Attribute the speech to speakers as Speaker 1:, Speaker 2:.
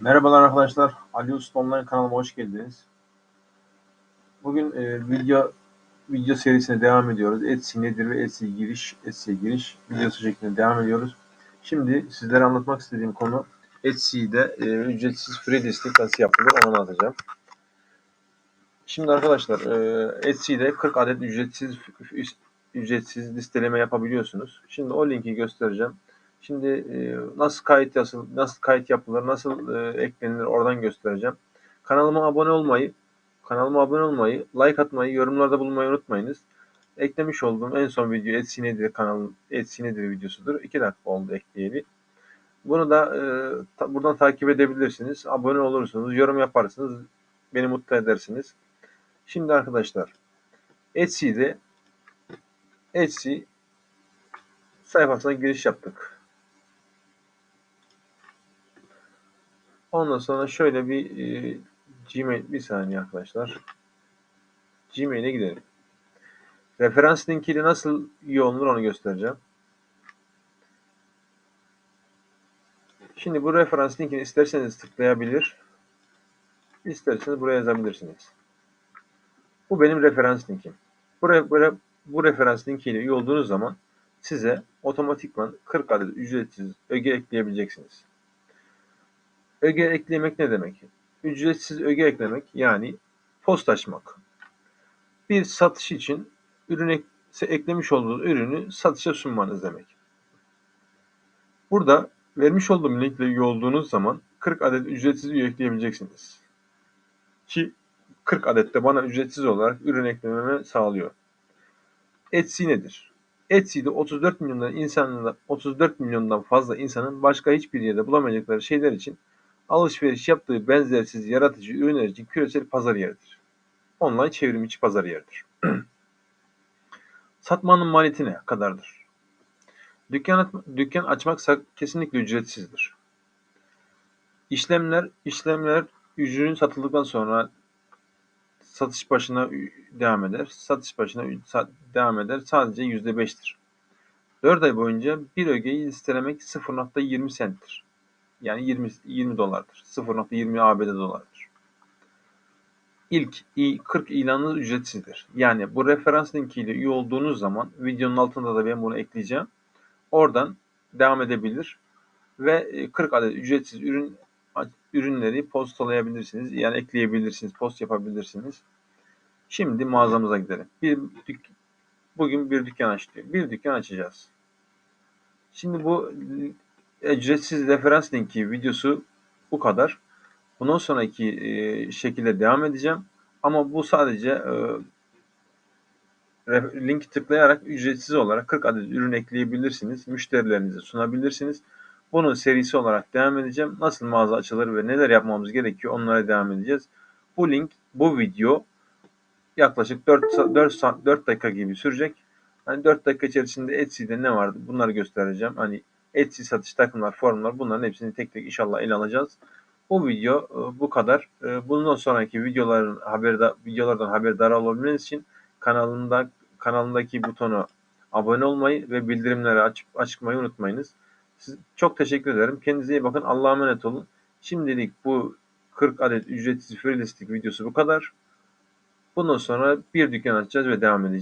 Speaker 1: Merhabalar arkadaşlar. Ali Usta Online kanalıma hoş geldiniz. Bugün e, video video serisine devam ediyoruz. Etsy nedir ve Etsy giriş, Etsy giriş videosu şeklinde devam ediyoruz. Şimdi sizlere anlatmak istediğim konu Etsy'de e, ücretsiz free listing nasıl yapılır onu anlatacağım. Şimdi arkadaşlar e, Etsy'de 40 adet ücretsiz ücretsiz listeleme yapabiliyorsunuz. Şimdi o linki göstereceğim. Şimdi e, nasıl kayıt nasıl nasıl kayıt yapılır, nasıl e, eklenilir oradan göstereceğim. Kanalıma abone olmayı, kanalıma abone olmayı, like atmayı, yorumlarda bulunmayı unutmayınız. Eklemiş olduğum en son video Etsy nedir kanalın Etsy nedir videosudur. 2 dakika oldu ekleyeli. Bunu da e, ta, buradan takip edebilirsiniz. Abone olursunuz, yorum yaparsınız. Beni mutlu edersiniz. Şimdi arkadaşlar Etsy'de Etsy sayfasına giriş yaptık. Ondan sonra şöyle bir e, Gmail bir saniye arkadaşlar. Gmail'e gidelim. Referans linkiyle nasıl olunur onu göstereceğim. Şimdi bu referans linkini isterseniz tıklayabilir. İsterseniz buraya yazabilirsiniz. Bu benim referans linkim. Bu, re, bu referans linkiyle üye olduğunuz zaman size otomatikman 40 adet ücretsiz öge ekleyebileceksiniz. Öge eklemek ne demek? Ücretsiz öge eklemek yani post açmak. Bir satış için ürün eklemiş olduğunuz ürünü satışa sunmanız demek. Burada vermiş olduğum linkle üye olduğunuz zaman 40 adet ücretsiz üye ekleyebileceksiniz. Ki 40 adet de bana ücretsiz olarak ürün eklememe sağlıyor. Etsy nedir? Etsy'de 34 milyondan insanın 34 milyondan fazla insanın başka hiçbir yerde bulamayacakları şeyler için alışveriş yaptığı benzersiz yaratıcı ürünler için küresel pazar yeridir. Online çevrim içi pazar yeridir. Satmanın maliyeti ne kadardır? Dükkan, dükkan açmak kesinlikle ücretsizdir. İşlemler, işlemler ürün satıldıktan sonra satış başına devam eder. Satış başına devam eder. Sadece %5'tir. 4 ay boyunca bir ögeyi listelemek 0.20 centtir. Yani 20, 20 dolardır. 0.20 ABD dolardır. İlk 40 ilanınız ücretsizdir. Yani bu referans linkiyle üye olduğunuz zaman videonun altında da ben bunu ekleyeceğim. Oradan devam edebilir ve 40 adet ücretsiz ürün ürünleri postalayabilirsiniz. Yani ekleyebilirsiniz, post yapabilirsiniz. Şimdi mağazamıza gidelim. Bir dük bugün bir dükkan açtık. Bir dükkan açacağız. Şimdi bu ücretsiz referans linki videosu bu kadar. Bundan sonraki e, şekilde devam edeceğim. Ama bu sadece e, linki tıklayarak ücretsiz olarak 40 adet ürün ekleyebilirsiniz. Müşterilerinize sunabilirsiniz. Bunun serisi olarak devam edeceğim. Nasıl mağaza açılır ve neler yapmamız gerekiyor onlara devam edeceğiz. Bu link, bu video yaklaşık 4, 4, 4 dakika gibi sürecek. Hani 4 dakika içerisinde Etsy'de ne vardı bunları göstereceğim. Hani Etsy satış takımlar, forumlar bunların hepsini tek tek inşallah ele alacağız. Bu video e, bu kadar. E, bundan sonraki videoların haberde videolardan haberdar olabilmeniz için kanalında kanalındaki butonu abone olmayı ve bildirimleri açıp açmayı unutmayınız. Siz, çok teşekkür ederim. Kendinize iyi bakın. Allah'a emanet olun. Şimdilik bu 40 adet ücretsiz free listing videosu bu kadar. Bundan sonra bir dükkan açacağız ve devam edeceğiz.